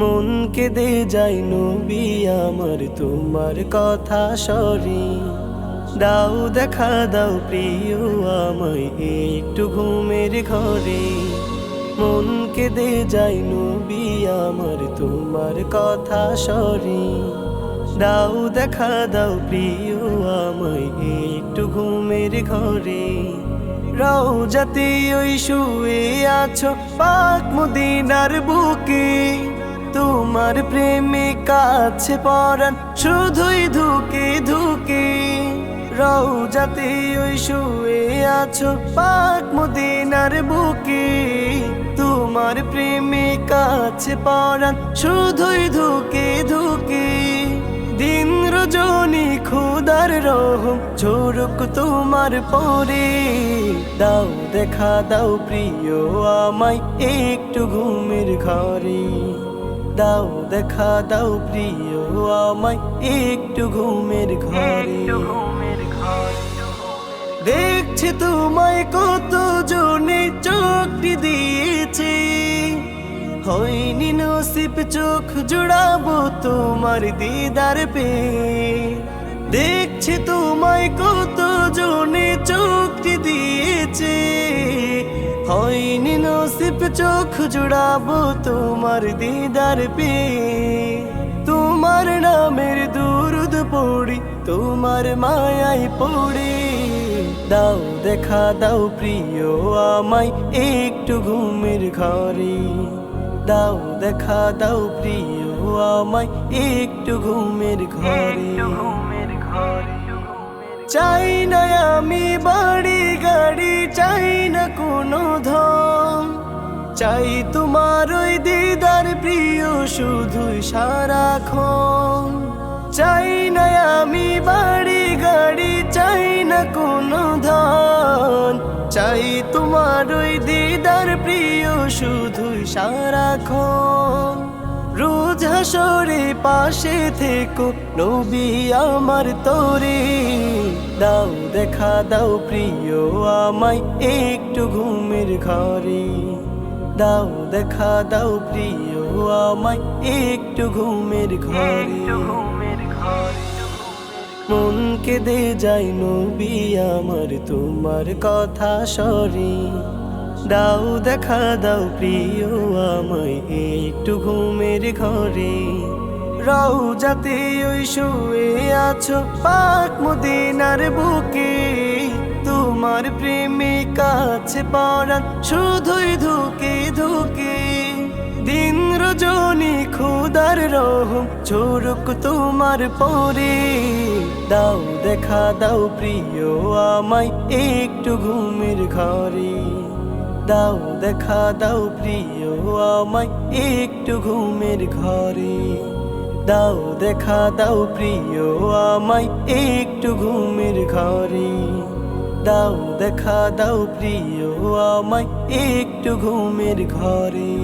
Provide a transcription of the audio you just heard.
মন কেঁদে যাই নবী আমার, তোমার কথা সরি। দাও দেখা, দাও প্রিয় আমায়, একটু ঘুমের ঘরে। মন কেঁদে যাই নবী আমার, তোমার কথা সরি। দাও দেখা, দাও প্রিয় আমায়, একটু ঘুমের ঘরে। রাও যাতে ওই শুয়ে আছো, পাক মদিনার বুকে। তোমার প্রেমে কাছে পরান শুধুই ধুকে ধুকে। রাও যাতে ওই শুয়ে আছো পাক মদিনার বুকে। তোমার প্রেমে কাছে পরান শুধুই ধুকে ধুকে। দিন রজনী খুদার রহম ঝোরক তোমার পরে। দাও দেখা, দাও প্রিয় আমায়, একটু ঘুমের ঘরে। দাও দেখা দাও প্রিয় আমায় একটু ঘুমের ঘরে। দেখছে তোমায় কত জনে চোখটি দিয়েছে। হয়নি নসিব চোখ জুড়াবো তোমার দিদার পে দেখছে তোমায় কত জনে চোখটি দিয়েছে। চোখ জুড়াবো তোমার দিদার পে তোমার নামের দুরুদ পড়ি তোমার মায়াই পড়ি। দাও দেখা দাও প্রিয় আমায় একটু ঘুমের ঘরে। দাও দেখা দাও প্রিয় আমায় একটু ঘুমের ঘরে। চাই না আমি বাড়ি গাড়ি চাই না কোনো ধন। চাই তোমার ওই দিদার প্রিয় শুধু সারাক্ষণ। চাই না আমি বাড়ি গাড়ি, চাই না কোনো ধন। চাই তোমার ওই দিদার প্রিয় শুধু সারাক্ষণ। রোজ হাসরে পাশে থেকো, নবী আমার তোরে। দাও দেখা, দাও প্রিয়, আমায় একটু ঘুমের ঘরে। দাও দেখা দাও প্রিয় আমায় একটু ঘুমের ঘরে। মন কেঁদে যাই নবী আমার তোমার কথা সরি দাও দেখা দাও প্রিয় আমায় একটু ঘুমের ঘরে। রাও যাতে ওই শুয়ে আছো পাক মদিনার বুকে। তোমার প্রেমে কাছে পড়ান শুধুই ধুকে ধুকে। দিন রজনী খুদার রহম ঝোরক তোমার পরে। দাও দেখা, দাও প্রিয়, আমায় একটু ঘুমের ঘরে। দাও দেখা, দাও প্রিয়, আমায় একটু ঘুমের ঘরে। দাও দেখা, দাও প্রিয়, আমায় একটু ঘুমের ঘরে। দাও দেখা দাও প্রিয় আমায় একটু ঘুমের ঘরে।